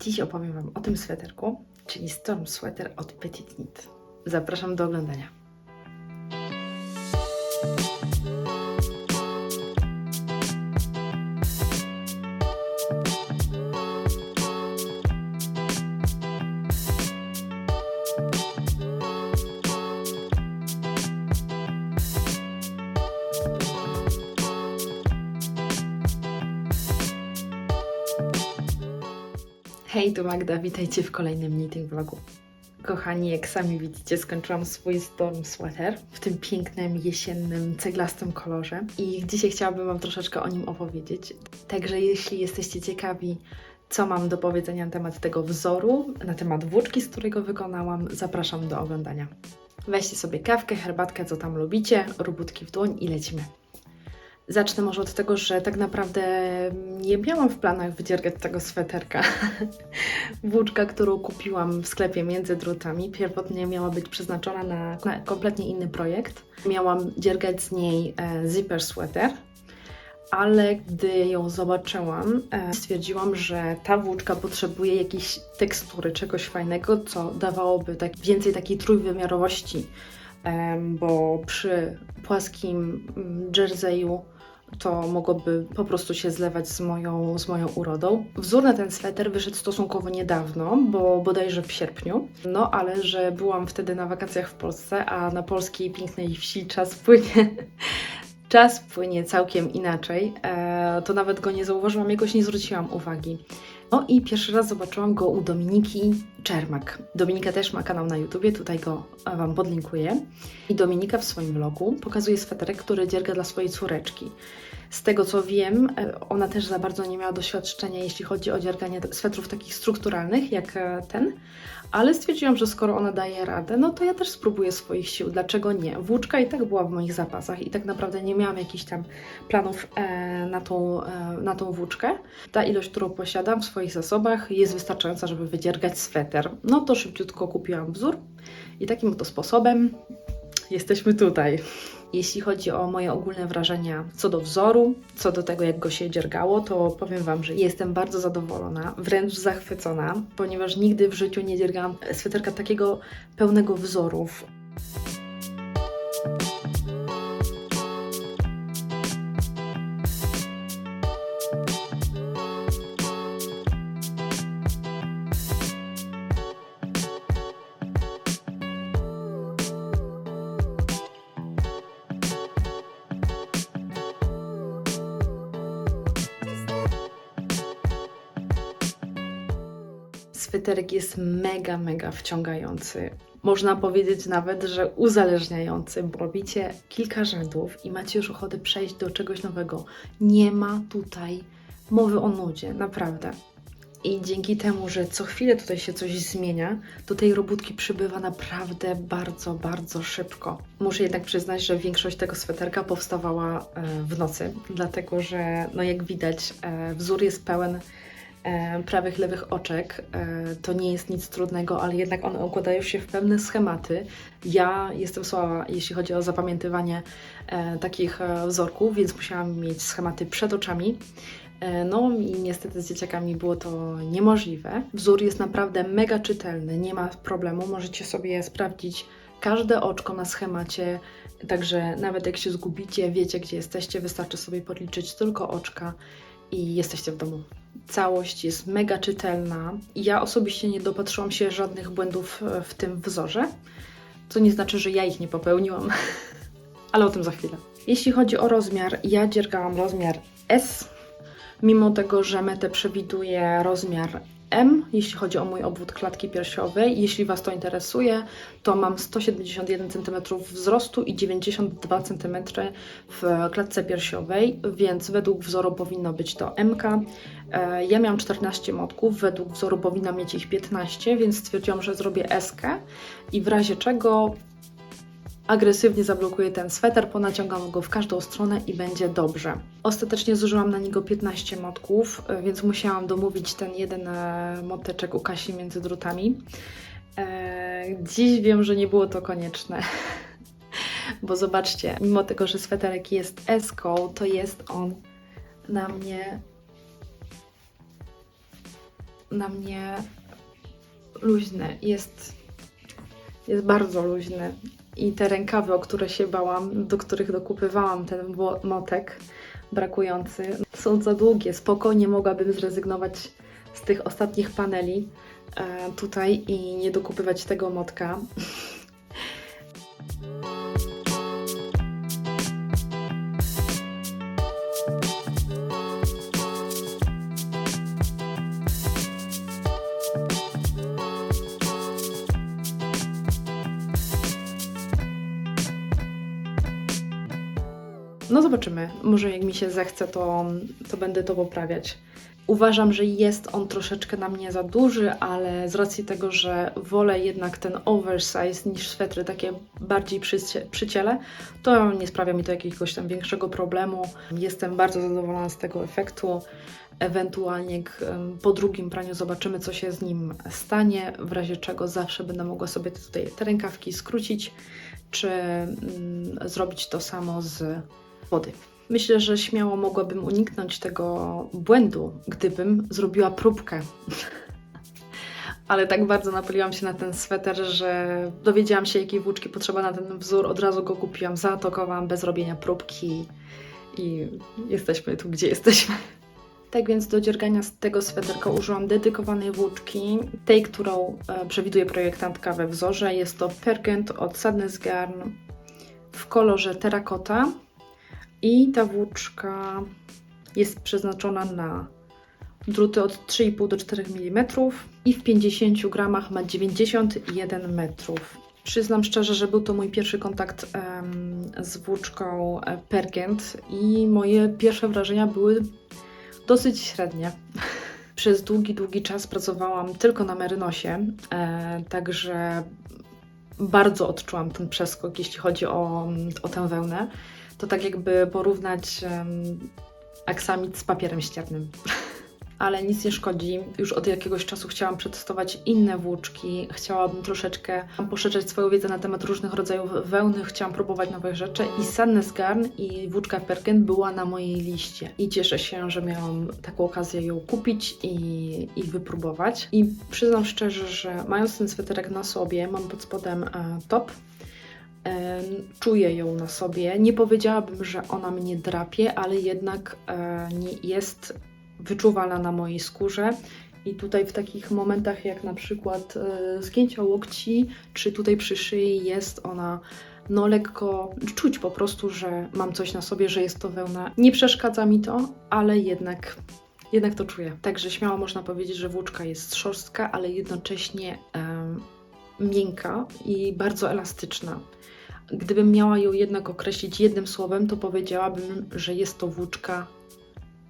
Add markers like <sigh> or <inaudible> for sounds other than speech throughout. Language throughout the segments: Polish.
Dziś opowiem Wam o tym sweterku, czyli Storm Sweater od Petit Knit. Zapraszam do oglądania. Tu Magda, witajcie w kolejnym knitting vlogu. Kochani, jak sami widzicie, skończyłam swój Storm Sweater w tym pięknym, jesiennym, ceglastym kolorze i dzisiaj chciałabym Wam troszeczkę o nim opowiedzieć. Także jeśli jesteście ciekawi, co mam do powiedzenia na temat tego wzoru, na temat włóczki, z której go wykonałam, zapraszam do oglądania. Weźcie sobie kawkę, herbatkę, co tam lubicie, robótki w dłoń i lecimy. Zacznę może od tego, że tak naprawdę nie miałam w planach wydziergać tego sweterka. <laughs> Włóczka, którą kupiłam w sklepie między drutami, pierwotnie miała być przeznaczona na, kompletnie inny projekt. Miałam dziergać z niej e, zipper sweater, ale gdy ją zobaczyłam, e, stwierdziłam, że ta włóczka potrzebuje jakiejś tekstury, czegoś fajnego, co dawałoby tak, więcej takiej trójwymiarowości, bo przy płaskim mm, jerseyu to mogłoby po prostu się zlewać z moją, z moją urodą. Wzór na ten sweter wyszedł stosunkowo niedawno, bo bodajże w sierpniu. No ale że byłam wtedy na wakacjach w Polsce, a na polskiej pięknej wsi czas płynie. <laughs> Czas płynie całkiem inaczej, e, to nawet go nie zauważyłam, jakoś nie zwróciłam uwagi. No i pierwszy raz zobaczyłam go u Dominiki Czermak. Dominika też ma kanał na YouTubie, tutaj go e, Wam podlinkuję. I Dominika w swoim vlogu pokazuje sweterek, który dzierga dla swojej córeczki. Z tego co wiem, e, ona też za bardzo nie miała doświadczenia, jeśli chodzi o dzierganie swetrów takich strukturalnych, jak e, ten, ale stwierdziłam, że skoro ona daje radę, no to ja też spróbuję swoich sił. Dlaczego nie? Włóczka i tak była w moich zapasach i tak naprawdę nie miałam jakichś tam planów e, na, tą, na tą włóczkę. Ta ilość, którą posiadam w swoich zasobach jest wystarczająca, żeby wydziergać sweter. No to szybciutko kupiłam wzór i takim oto sposobem jesteśmy tutaj. Jeśli chodzi o moje ogólne wrażenia co do wzoru, co do tego, jak go się dziergało, to powiem Wam, że jestem bardzo zadowolona, wręcz zachwycona, ponieważ nigdy w życiu nie dziergałam sweterka takiego pełnego wzorów. Sweterek jest mega, mega wciągający. Można powiedzieć nawet, że uzależniający, bo robicie kilka rzędów i macie już ochotę przejść do czegoś nowego. Nie ma tutaj mowy o nudzie, naprawdę. I dzięki temu, że co chwilę tutaj się coś zmienia, to tej robótki przybywa naprawdę bardzo, bardzo szybko. Muszę jednak przyznać, że większość tego sweterka powstawała e, w nocy, dlatego że, no jak widać, e, wzór jest pełen prawych, lewych oczek. E, to nie jest nic trudnego, ale jednak one układają się w pewne schematy. Ja jestem słaba, jeśli chodzi o zapamiętywanie e, takich e, wzorków, więc musiałam mieć schematy przed oczami. E, No i niestety z dzieciakami było to niemożliwe. Wzór jest naprawdę mega czytelny, nie ma problemu. Możecie sobie sprawdzić każde oczko na schemacie, także nawet jak się zgubicie, wiecie gdzie jesteście, wystarczy sobie podliczyć tylko oczka i jesteście w domu. Całość jest mega czytelna. Ja osobiście nie dopatrzyłam się żadnych błędów e, w tym wzorze, co nie znaczy, że ja ich nie popełniłam, <laughs> ale o tym za chwilę. Jeśli chodzi o rozmiar, ja dziergałam rozmiar S, mimo tego, że metę przewiduje rozmiar M, jeśli chodzi o mój obwód klatki piersiowej. Jeśli Was to interesuje, to mam 171 cm wzrostu i 92 cm w klatce piersiowej, więc według wzoru powinno być to MK. E, Ja miałam 14 motków, według wzoru powinna mieć ich 15, więc stwierdziłam, że zrobię SK i w razie czego agresywnie zablokuję ten sweter, ponaciągam go w każdą stronę i będzie dobrze. Ostatecznie zużyłam na niego 15 motków, e, więc musiałam domówić ten jeden e, moteczek u Kasi między drutami. E, Dziś wiem, że nie było to konieczne. <laughs> Bo zobaczcie, mimo tego, że sweterek jest eską, to jest on na mnie na mnie luźny. Jest, jest bardzo luźny. I te rękawy, o które się bałam, do których dokupywałam ten motek brakujący, są za długie. Spokojnie mogłabym zrezygnować z tych ostatnich paneli e, tutaj i nie dokupywać tego motka. No zobaczymy. Może jak mi się zechce, to, to będę to poprawiać. Uważam, że jest on troszeczkę na mnie za duży, ale z racji tego, że wolę jednak ten oversize niż swetry takie bardziej przy, przy ciele, to nie sprawia mi to jakiegoś tam większego problemu. Jestem bardzo zadowolona z tego efektu. Ewentualnie po drugim praniu zobaczymy, co się z nim stanie, w razie czego zawsze będę mogła sobie tutaj te rękawki skrócić, czy mm, zrobić to samo z wody. Myślę, że śmiało mogłabym uniknąć tego błędu, gdybym zrobiła próbkę. <laughs> Ale tak bardzo napaliłam się na ten sweter, że dowiedziałam się, jakiej włóczki potrzeba na ten wzór. Od razu go kupiłam, zaatakowałam bez robienia próbki i jesteśmy tu, gdzie jesteśmy. <laughs> Tak więc do dziergania z tego sweterka użyłam dedykowanej włóczki, tej, którą e, przewiduje projektantka we wzorze. Jest to Perkent od Sadness Garn w kolorze terrakota. I ta włóczka jest przeznaczona na druty od 3,5 do 4 mm i w 50 gramach ma 91 metrów. Przyznam szczerze, że był to mój pierwszy kontakt z włóczką e, Pergent i moje pierwsze wrażenia były dosyć średnie. <laughs> Przez długi, długi czas pracowałam tylko na merynosie, e, także bardzo odczułam ten przeskok, jeśli chodzi o, o tę wełnę to tak jakby porównać um, aksamit z papierem ściernym. <laughs> Ale nic nie szkodzi. Już od jakiegoś czasu chciałam przetestować inne włóczki. Chciałabym troszeczkę poszerzać swoją wiedzę na temat różnych rodzajów wełny. Chciałam próbować nowych rzeczy i Sadness Garn i włóczka Perkin była na mojej liście. I cieszę się, że miałam taką okazję ją kupić i, i wypróbować. I przyznam szczerze, że mając ten sweterek na sobie, mam pod spodem e, top, Czuję ją na sobie. Nie powiedziałabym, że ona mnie drapie, ale jednak e, jest wyczuwalna na mojej skórze. I tutaj w takich momentach, jak na przykład e, zgięcia łokci, czy tutaj przy szyi, jest ona no lekko czuć po prostu, że mam coś na sobie, że jest to wełna. Nie przeszkadza mi to, ale jednak, jednak to czuję. Także śmiało można powiedzieć, że włóczka jest szorstka, ale jednocześnie em, miękka i bardzo elastyczna. Gdybym miała ją jednak określić jednym słowem, to powiedziałabym, że jest to włóczka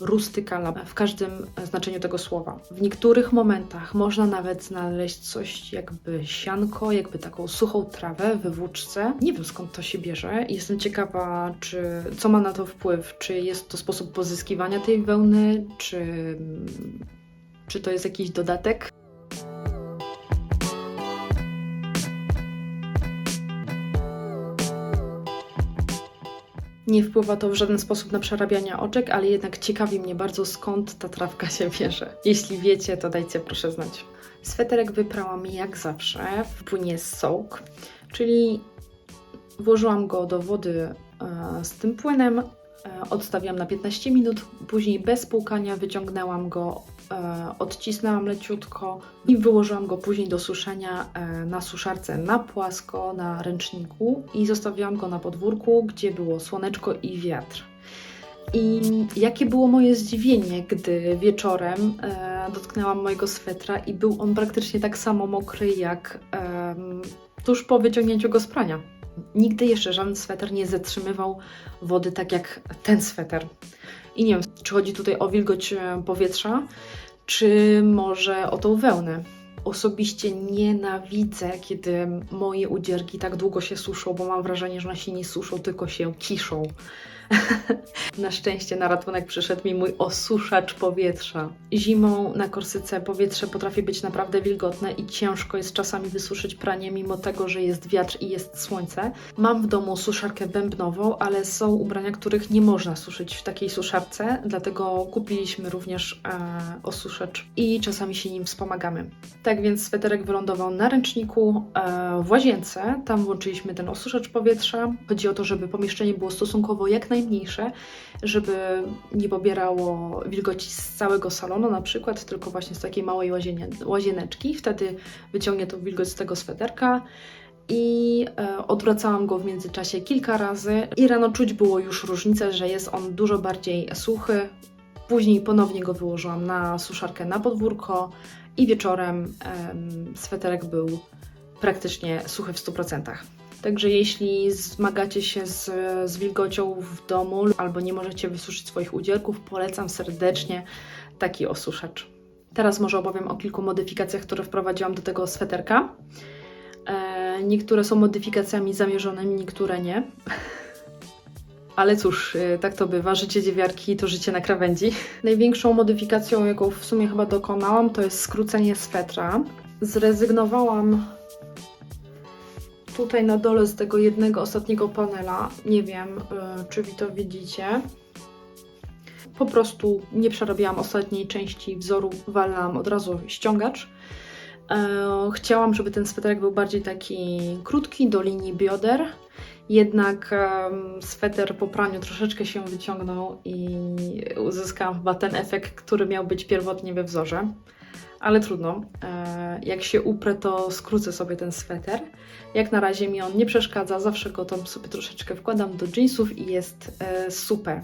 rustykalna w każdym znaczeniu tego słowa. W niektórych momentach można nawet znaleźć coś jakby sianko, jakby taką suchą trawę we włóczce. Nie wiem skąd to się bierze. Jestem ciekawa, czy co ma na to wpływ, czy jest to sposób pozyskiwania tej wełny, czy, czy to jest jakiś dodatek. Nie wpływa to w żaden sposób na przerabianie oczek, ale jednak ciekawi mnie bardzo skąd ta trawka się bierze. Jeśli wiecie, to dajcie proszę znać. Sweterek wyprałam jak zawsze w płynie soak, czyli włożyłam go do wody e, z tym płynem, e, odstawiłam na 15 minut, później bez płukania wyciągnęłam go, odcisnęłam leciutko i wyłożyłam go później do suszenia e, na suszarce na płasko, na ręczniku i zostawiłam go na podwórku, gdzie było słoneczko i wiatr. I jakie było moje zdziwienie, gdy wieczorem e, dotknęłam mojego swetra i był on praktycznie tak samo mokry jak em, tuż po wyciągnięciu go z prania. Nigdy jeszcze żaden sweter nie zatrzymywał wody tak jak ten sweter. I nie wiem, czy chodzi tutaj o wilgoć e, powietrza, czy może o tą wełnę. Osobiście nienawidzę, kiedy moje udzierki tak długo się suszą, bo mam wrażenie, że one się nie suszą, tylko się kiszą. <laughs> na szczęście na ratunek przyszedł mi mój osuszacz powietrza. Zimą na Korsyce powietrze potrafi być naprawdę wilgotne i ciężko jest czasami wysuszyć pranie, mimo tego, że jest wiatr i jest słońce. Mam w domu suszarkę bębnową, ale są ubrania, których nie można suszyć w takiej suszarce, dlatego kupiliśmy również e, osuszacz i czasami się nim wspomagamy. Tak więc sweterek wylądował na ręczniku e, w łazience. Tam włączyliśmy ten osuszacz powietrza. Chodzi o to, żeby pomieszczenie było stosunkowo jak najmniejsze, żeby nie pobierało wilgoci z całego salonu na przykład, tylko właśnie z takiej małej łazienie, łazieneczki. Wtedy wyciągnie tą wilgoć z tego sweterka. I e, odwracałam go w międzyczasie kilka razy, i rano czuć było już różnicę, że jest on dużo bardziej suchy. Później ponownie go wyłożyłam na suszarkę na podwórko, i wieczorem em, sweterek był praktycznie suchy w 100%. Także jeśli zmagacie się z, z wilgocią w domu albo nie możecie wysuszyć swoich udzielków, polecam serdecznie taki osuszacz. Teraz może opowiem o kilku modyfikacjach, które wprowadziłam do tego sweterka. E, niektóre są modyfikacjami zamierzonymi, niektóre nie. <laughs> Ale cóż, y, tak to bywa. Życie dziewiarki to życie na krawędzi. <laughs> Największą modyfikacją, jaką w sumie chyba dokonałam, to jest skrócenie swetra. Zrezygnowałam tutaj na dole z tego jednego ostatniego panela. Nie wiem, y, czy wy to widzicie. Po prostu nie przerabiałam ostatniej części wzoru, walnęłam od razu ściągacz. E, Chciałam, żeby ten sweterek był bardziej taki krótki, do linii bioder. Jednak sweter po praniu troszeczkę się wyciągnął i uzyskałam chyba ten efekt, który miał być pierwotnie we wzorze. Ale trudno. E, Jak się uprę, to skrócę sobie ten sweter. Jak na razie mi on nie przeszkadza, zawsze go tam sobie troszeczkę wkładam do jeansów i jest e, super.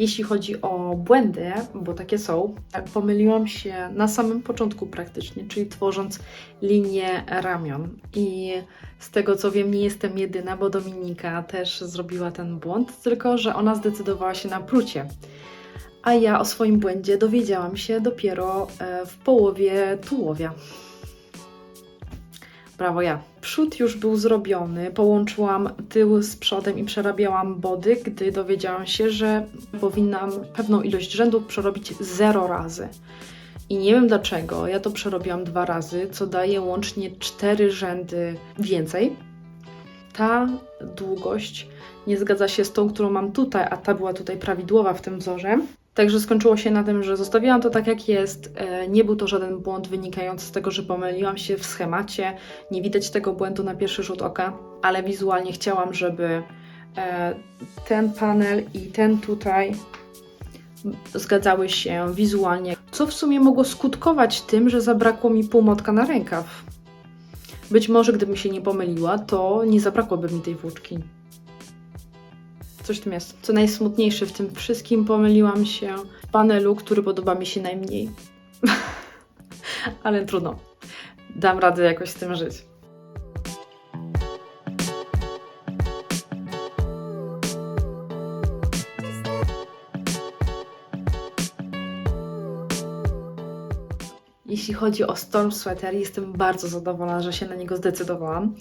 Jeśli chodzi o błędy, bo takie są, tak, pomyliłam się na samym początku praktycznie, czyli tworząc linię ramion. I z tego co wiem, nie jestem jedyna, bo Dominika też zrobiła ten błąd, tylko że ona zdecydowała się na plucie. A ja o swoim błędzie dowiedziałam się dopiero e, w połowie tułowia. Brawo ja. Przód już był zrobiony, połączyłam tył z przodem i przerabiałam body, gdy dowiedziałam się, że powinnam pewną ilość rzędów przerobić 0 razy. I nie wiem dlaczego, ja to przerobiłam dwa razy, co daje łącznie 4 rzędy więcej. Ta długość nie zgadza się z tą, którą mam tutaj, a ta była tutaj prawidłowa w tym wzorze. Także skończyło się na tym, że zostawiłam to tak jak jest. E, Nie był to żaden błąd wynikający z tego, że pomyliłam się w schemacie. Nie widać tego błędu na pierwszy rzut oka, ale wizualnie chciałam, żeby e, ten panel i ten tutaj zgadzały się wizualnie, co w sumie mogło skutkować tym, że zabrakło mi półmotka na rękaw. Być może gdybym się nie pomyliła, to nie zabrakłoby mi tej włóczki. Coś w tym jest. Co najsmutniejsze w tym wszystkim, pomyliłam się w panelu, który podoba mi się najmniej. <laughs> Ale trudno. Dam radę jakoś z tym żyć. Jeśli chodzi o Storm Sweater, jestem bardzo zadowolona, że się na niego zdecydowałam.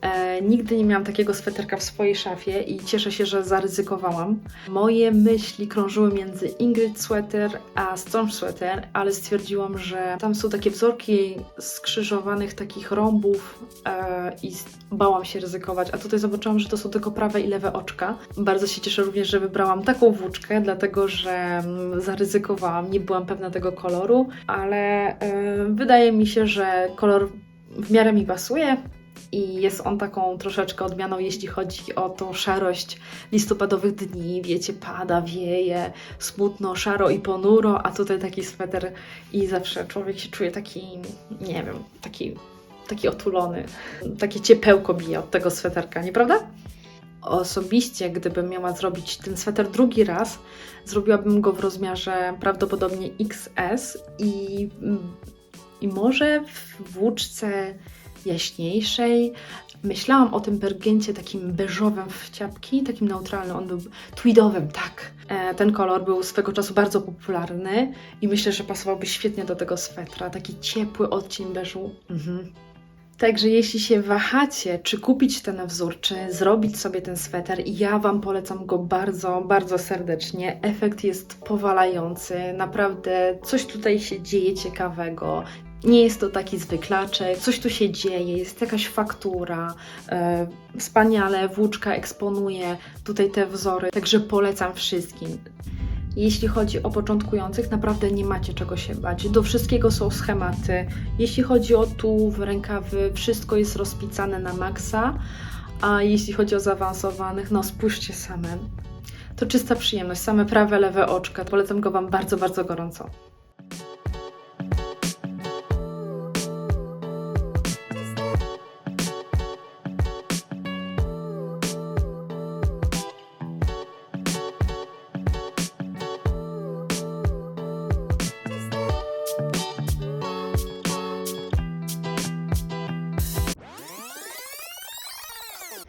E, nigdy nie miałam takiego sweterka w swojej szafie i cieszę się, że zaryzykowałam. Moje myśli krążyły między Ingrid Sweater a Storm Sweater, ale stwierdziłam, że tam są takie wzorki skrzyżowanych takich rąbów e, i bałam się ryzykować. A tutaj zobaczyłam, że to są tylko prawe i lewe oczka. Bardzo się cieszę również, że wybrałam taką włóczkę, dlatego że mm, zaryzykowałam. Nie byłam pewna tego koloru, ale e, wydaje mi się, że kolor w miarę mi pasuje i jest on taką troszeczkę odmianą, jeśli chodzi o tą szarość listopadowych dni. Wiecie, pada, wieje, smutno, szaro i ponuro, a tutaj taki sweter i zawsze człowiek się czuje taki, nie wiem, taki, taki otulony. Takie ciepełko bije od tego sweterka, nieprawda? Osobiście, gdybym miała zrobić ten sweter drugi raz, zrobiłabym go w rozmiarze prawdopodobnie XS i I może w włóczce jaśniejszej. Myślałam o tym bergencie takim beżowym w ciapki, takim neutralnym, on był tweedowym, tak. E, ten kolor był swego czasu bardzo popularny i myślę, że pasowałby świetnie do tego swetra, taki ciepły odcień beżu. Mhm. Także jeśli się wahacie, czy kupić ten wzór, czy zrobić sobie ten sweter, ja Wam polecam go bardzo, bardzo serdecznie. Efekt jest powalający, naprawdę coś tutaj się dzieje ciekawego. Nie jest to taki zwyklaczek, coś tu się dzieje, jest jakaś faktura. E, wspaniale włóczka eksponuje tutaj te wzory, także polecam wszystkim. Jeśli chodzi o początkujących, naprawdę nie macie czego się bać. Do wszystkiego są schematy. Jeśli chodzi o tułów, rękawy, wszystko jest rozpisane na maksa. A jeśli chodzi o zaawansowanych, no spójrzcie same. To czysta przyjemność, same prawe, lewe oczka. Polecam go Wam bardzo, bardzo gorąco.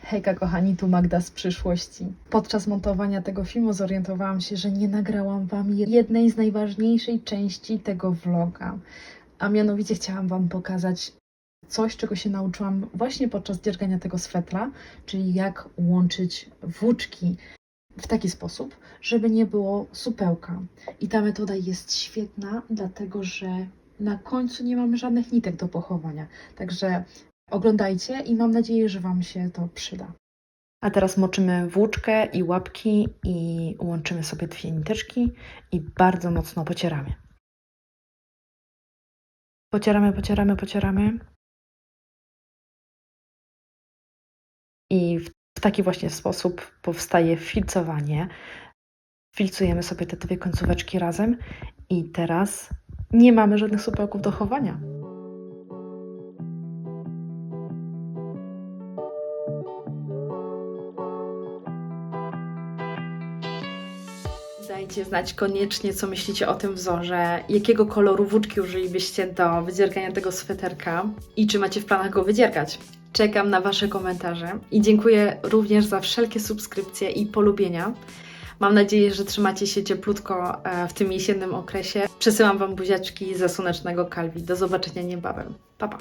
Hejka kochani, tu Magda z przyszłości. Podczas montowania tego filmu zorientowałam się, że nie nagrałam Wam jednej z najważniejszej części tego vloga. A mianowicie chciałam Wam pokazać coś, czego się nauczyłam właśnie podczas dziergania tego swetra, czyli jak łączyć włóczki w taki sposób, żeby nie było supełka. I ta metoda jest świetna, dlatego że na końcu nie mamy żadnych nitek do pochowania. Także Oglądajcie i mam nadzieję, że Wam się to przyda. A teraz moczymy włóczkę i łapki i łączymy sobie dwie niteczki i bardzo mocno pocieramy. Pocieramy, pocieramy, pocieramy. I w taki właśnie sposób powstaje filcowanie. Filcujemy sobie te dwie końcóweczki razem i teraz nie mamy żadnych supełków do chowania. Dajcie znać koniecznie, co myślicie o tym wzorze, jakiego koloru włóczki użylibyście do wydziergania tego sweterka i czy macie w planach go wydziergać. Czekam na Wasze komentarze i dziękuję również za wszelkie subskrypcje i polubienia. Mam nadzieję, że trzymacie się cieplutko e, w tym jesiennym okresie. Przesyłam Wam buziaczki ze słonecznego Kalwi. Do zobaczenia niebawem. Pa, pa.